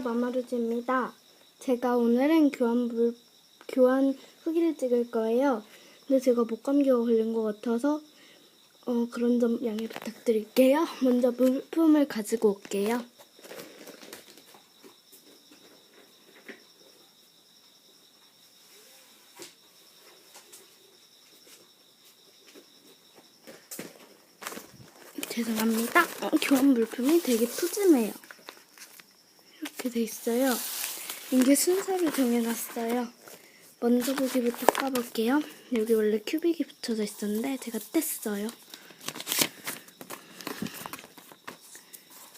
안녕하세요. 마마루즈입니다. 제가 오늘은 교환 물, 교환 후기를 찍을 거예요. 근데 제가 목감기가 걸린 것 같아서 어, 그런 점 양해 부탁드릴게요. 먼저 물품을 가지고 올게요. 죄송합니다. 어, 교환 물품이 되게 푸짐해요. 이렇게 돼 있어요. 이게 순서를 정해놨어요. 먼저 보기부터 까볼게요. 여기 원래 큐빅이 붙여져 있었는데 제가 뗐어요.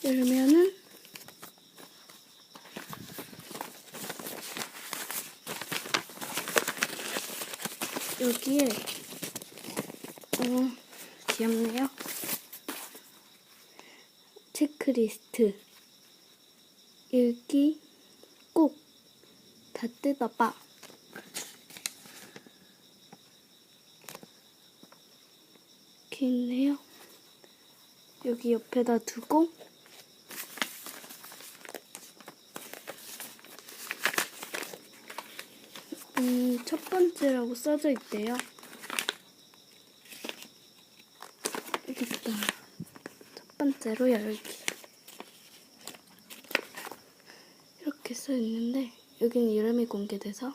이러면은 여기에 어 귀엽네요. 체크리스트 읽기 꼭 다 뜯어봐. 이렇게 있네요. 여기 옆에다 두고 음, 첫 번째라고 써져 있대요. 여기 있다. 첫 번째로 열기. 이렇게 써 있는데 여기는 이름이 공개돼서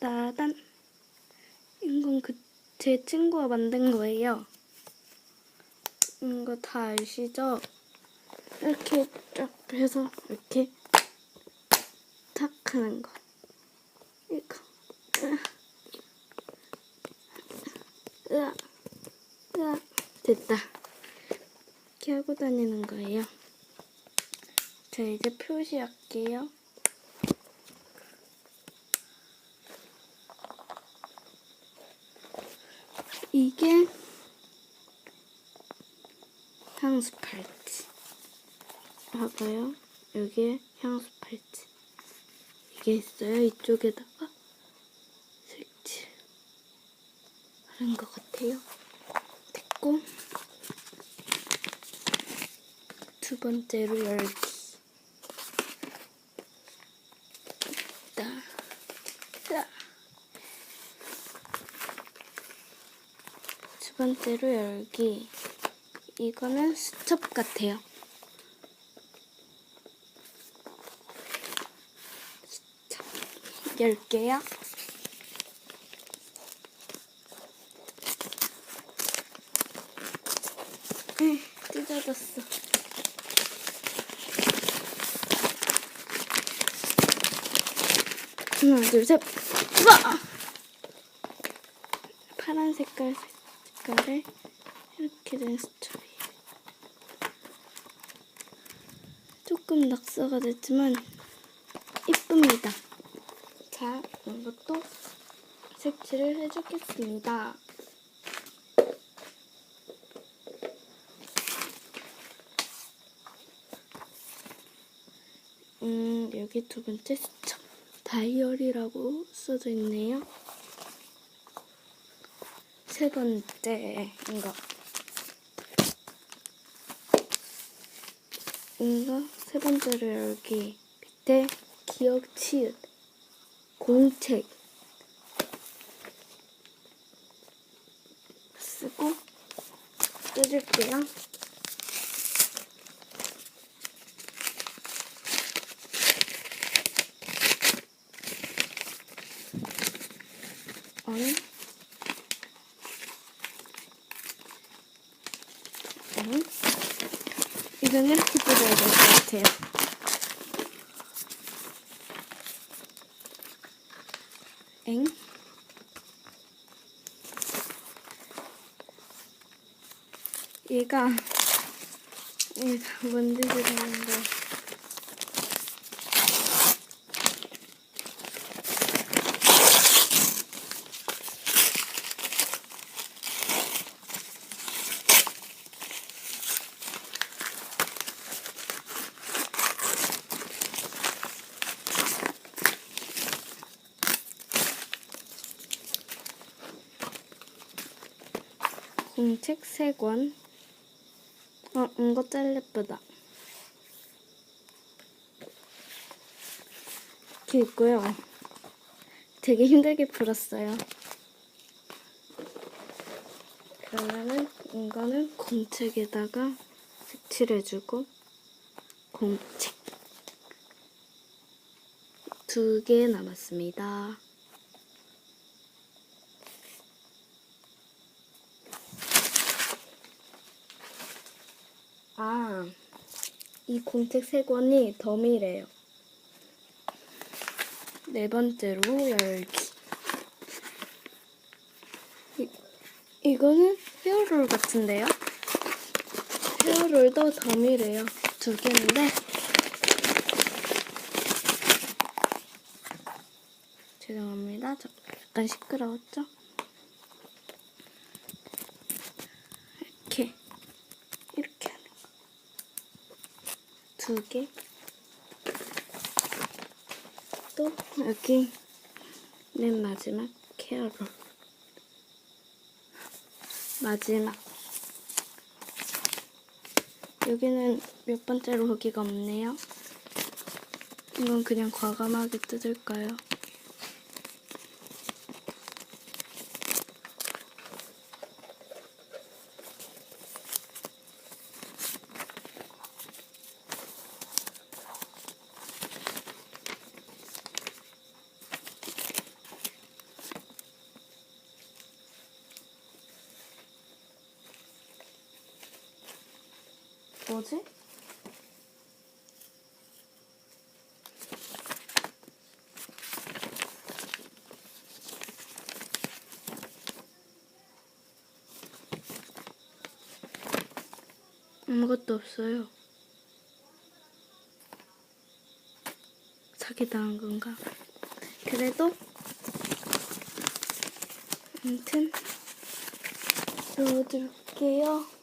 따단 이건 그 제 친구가 만든 거예요. 이거 다 아시죠? 이렇게 쫙 해서 이렇게 탁 하는 거. 이거. 으아. 으아. 됐다. 이렇게 하고 다니는 거예요. 자, 이제 표시할게요. 이게 향수 팔찌. 봐봐요. 여기에 향수 팔찌. 이게 있어요. 이쪽에다가 색칠 하는 것 같아요. 됐고 두 번째로 열기. 있다. 두 번째로 열기. 이거는 수첩 같아요. 수첩. 열게요. 에, 찢어졌어. 하나, 둘, 셋. 우와! 파란 색깔 색깔에 이렇게 된 수첩이에요. 조금 낙서가 됐지만 이쁩니다. 자, 이것도 색칠을 해주겠습니다. 음, 여기 두 번째 수첩. 다이어리라고 써져 있네요. 세 번째, 이거. 이거 세 번째로 여기 밑에 기억 치읓 공책 쓰고? 응? 이건 이렇게 뜯어야 될 것 같아요. 엥? 얘가 얘가 뭔 짓을 하는 거 야? 공책 세 권. 어, 이거 짤 예쁘다. 이렇게 있고요. 되게 힘들게 풀었어요. 그러면은 이거는 공책에다가 색칠해주고 공책 두 개 남았습니다. 아, 이 공책 세 권이 덤이래요. 네 번째로 열기. 이, 이거는 헤어롤 같은데요? 헤어롤도 덤이래요. 두 개인데. 죄송합니다. 저 약간 시끄러웠죠? 이렇게. 이렇게 하는 거. 두 개. 또 여기 맨 마지막 케어롤. 마지막. 여기는 몇 번째로 거기가 없네요. 이건 그냥 과감하게 뜯을까요? 뭐지? 아무것도 없어요. 사기당한 건가? 그래도 아무튼 넣어둘게요.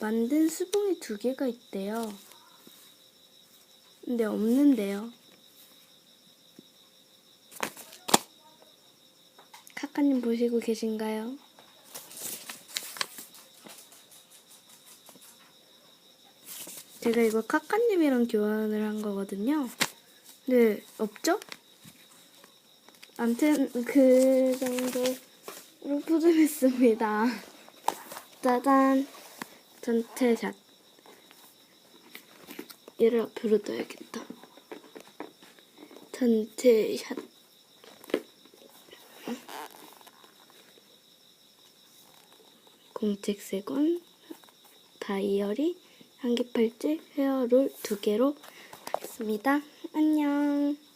만든 수봉이 두 개가 있대요. 근데 없는데요. 카카님 보시고 계신가요? 제가 이거 카카님이랑 교환을 한 거거든요. 근데 없죠? 암튼 그 정도로 푸짐했습니다. 짜잔! 전태샷. 얘를 앞으로 둬야겠다. 전태샷. 공책 세 권, 다이어리, 한개 팔찌, 헤어롤 두 개로 하겠습니다. 안녕.